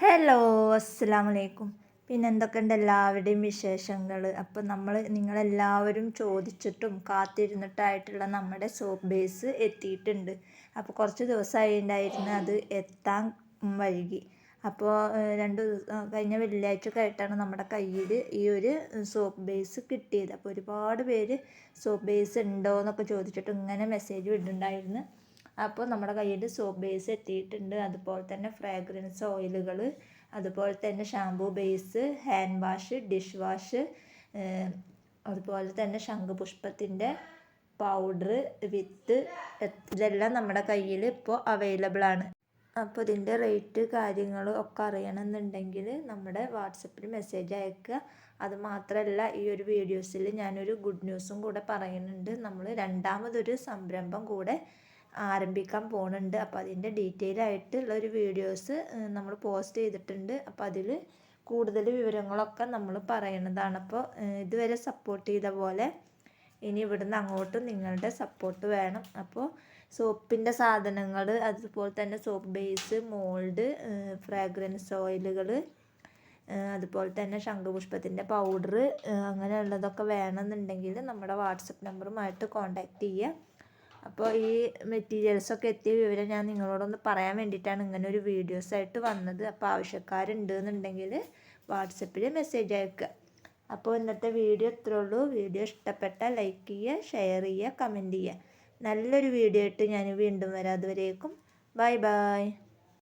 Hello അസ്സാം വലൈക്കും പിന്നെ എന്തൊക്കെയുണ്ട് എല്ലാവരുടെയും വിശേഷങ്ങൾ? അപ്പോൾ നമ്മൾ നിങ്ങളെല്ലാവരും ചോദിച്ചിട്ടും കാത്തിരുന്നിട്ടായിട്ടുള്ള നമ്മുടെ സോപ്പ് ബേസ് എത്തിയിട്ടുണ്ട്. അപ്പോൾ കുറച്ച് ദിവസമായി ഉണ്ടായിരുന്നു അത് എത്താൻ വൈകി. അപ്പോൾ രണ്ട് കഴിഞ്ഞ വെള്ളിയാഴ്ച ആയിട്ടാണ് നമ്മുടെ കയ്യിൽ ഈ ഒരു സോപ്പ് ബേസ് കിട്ടിയത്. അപ്പോൾ ഒരുപാട് പേര് സോപ്പ് ബേസ് ഉണ്ടോ എന്നൊക്കെ ചോദിച്ചിട്ട് ഇങ്ങനെ മെസ്സേജ് വിടുന്നുണ്ടായിരുന്നു അപ്പോൾ നമ്മുടെ കയ്യിൽ സോപ്പ് ബേസ് എത്തിയിട്ടുണ്ട്. അതുപോലെ തന്നെ ഫ്രാഗ്രൻസ് ഓയിലുകൾ അതുപോലെ തന്നെ shampoo base hand wash dish wash അതുപോലെ തന്നെ ശംഖുപുഷ്പത്തിന്റെ പൗഡർ വിത്ത് ഇതെല്ലാം നമ്മുടെ കയ്യിൽ ഇപ്പോൾ അവൈലബിൾ ആണ്. അപ്പോൾ ഇതിന്റെ റേറ്റ് കാര്യങ്ങളും ഒക്കെ അറിയണമെന്നുണ്ടെങ്കിൽ നമ്മുടെ വാട്സപ്പിൽ മെസ്സേജ് അയക്കുക. അത് മാത്രമല്ല ഈ ഒരു വീഡിയോസിൽ ഞാനൊരു ഗുഡ് ന്യൂസും കൂടെ പറയുന്നുണ്ട്. നമ്മൾ രണ്ടാമതൊരു സംരംഭം കൂടെ ആരംഭിക്കാൻ പോകുന്നുണ്ട് അപ്പോൾ അതിന്റെ ഡീറ്റെയിൽ ആയിട്ടുള്ള ഒരു വീഡിയോസ് നമ്മൾ പോസ്റ്റ് ചെയ്തിട്ടുണ്ട്. അപ്പോൾ അതിൽ കൂടുതൽ വിവരങ്ങളൊക്കെ നമ്മൾ പറയുന്നതാണ് അപ്പോൾ ഇതുവരെ സപ്പോർട്ട് ചെയ്ത പോലെ ഇനി ഇവിടുന്ന് അങ്ങോട്ടും നിങ്ങളുടെ സപ്പോർട്ട് വേണം. അപ്പോൾ സോപ്പിന്റെ സാധനങ്ങൾ അതുപോലെ തന്നെ സോപ്പ് ബേസ് മോൾഡ് ഫ്രാഗ്രൻസ് ഓയിലുകൾ അതുപോലെ തന്നെ ശംഖുപുഷ്പത്തിന്റെ പൗഡർ അങ്ങനെയുള്ളതൊക്കെ വേണമെന്നുണ്ടെങ്കിൽ നമ്മുടെ വാട്സപ്പ് നമ്പറുമായിട്ട് കോൺടാക്റ്റ് ചെയ്യുക. അപ്പോൾ ഈ മെറ്റീരിയൽസൊക്കെ എത്തിയ വിവരം ഞാൻ നിങ്ങളോടൊന്ന് പറയാൻ വേണ്ടിയിട്ടാണ് ഇങ്ങനെ ഒരു വീഡിയോസ് ആയിട്ട് വന്നത്. അപ്പോൾ ആവശ്യക്കാരുണ്ട് എന്നുണ്ടെങ്കിൽ വാട്സപ്പിൽ മെസ്സേജ് അയക്കുക. അപ്പോൾ ഇന്നത്തെ വീഡിയോ ഇത്രേ ഉള്ളൂ. വീഡിയോ ഇഷ്ടപ്പെട്ടാൽ ലൈക്ക് ചെയ്യുക ഷെയർ ചെയ്യുക കമന്റ് ചെയ്യുക. നല്ലൊരു വീഡിയോ ആയിട്ട് ഞാൻ വീണ്ടും വരാം. അതുവരേക്കും ബൈ ബൈ